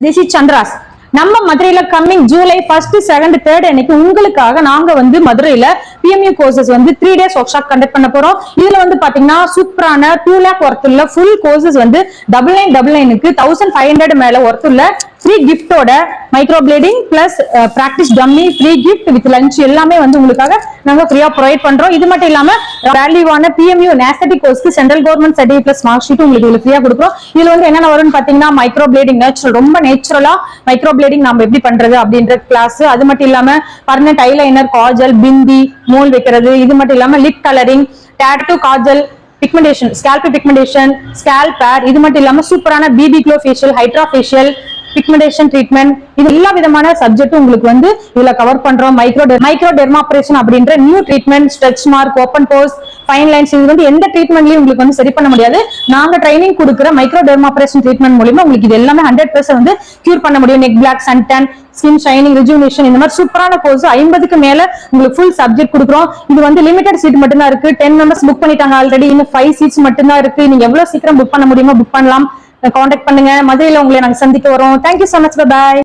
This is Chandras நம்ம மதுரையில coming July first second third அன்னைக்கு உங்களுக்காக நாங்க வந்து மதுரையில பிஎம்யூ கோர்சஸ் வந்து three days workshop conduct பண்ண போறோம். இதுல வந்து பாத்தீங்கன்னா சூப்பரான டூ லேக் ஒர்த்துள்ள ஃபுல் கோர்சஸ் வந்து டபுள் நைன் டபுள் நைனுக்கு தௌசண்ட் ஃபைவ் ஹண்ட்ரட் மேல ஒர்த்துள்ள free கிஃப்டோட microblading plus practice dummy free gift with lunch எல்லாமே வந்து உங்களுக்காக நாங்கள் ஃப்ரீயா ப்ரொவைட் பண்றோம். இது மட்டும் இல்லாம வேல்யூவான PMU aesthetic கோர்ஸ்க்கு central government certificate plus mark sheet உங்களுக்கு இதில் ஃப்ரீயா கொடுக்குறோம். இதுல வந்து என்னென்ன வரும்னு பாத்தீங்கன்னா மைக்ரோ பிளேடிங் நேச்சுரல் ரொம்ப நேச்சுரலா மைக்ரோ பிளேடிங் நம்ம எப்படி பண்றது அப்படின்ற கிளாஸ் அது மட்டும் இல்லாம பர்மனன்ட் ஐலைனர் காஜல் பிந்தி மூல் வைக்கிறது. இது மட்டும் இல்லாம lip colouring tattoo kajal pigmentation scalp pigmentation scale pair இது மட்டும் இல்லாம சூப்பரான BB glow facial hydra facial pigmentation treatment இது எல்லா விதமான சப்ஜெக்ட்டும் உங்களுக்கு வந்து இதுல கவர் பண்றோம். மைக்ரோ மைக்ரோ டெர்மாபரேஷன் அப்படின்ற new treatment stretch mark open pores fine lines இது வந்து எந்த ட்ரீட்மெண்ட்லயும் உங்களுக்கு வந்து சரி பண்ண முடியாது. நாங்க ட்ரைனிங் கொடுக்குற மைக்ரோ டெர்மாபரேஷன் ட்ரீட்மெண்ட் மூலியமா உங்களுக்கு இது எல்லாமே ஹண்ட்ரட் பர்சன்ட் வந்து கியூர் பண்ண முடியும். Neck black suntan skin shining rejuvenation இந்த மாதிரி சூப்பரான கோர்ஸ் ஐம்பதுக்கு மேல உங்களுக்கு ஃபுல் சப்ஜெக்ட் கொடுக்குறோம். இது வந்து லிமிடெட் சீட் மட்டும் தான் இருக்கு. டென் மெம்பர்ஸ் புக் பண்ணிட்டாங்க ஆல்ரெடி இன்னும் ஃபைவ் சீட்ஸ் மட்டும் தான் இருக்கு. நீங்க எவ்வளவு சீக்கிரம் புக் பண்ண முடியுமோ புக் பண்ணலாம். காண்டாக்ட் பண்ணுங்க. மதுரையில உங்களை நாங்க சந்திக்க வரோம். Thank you so much bye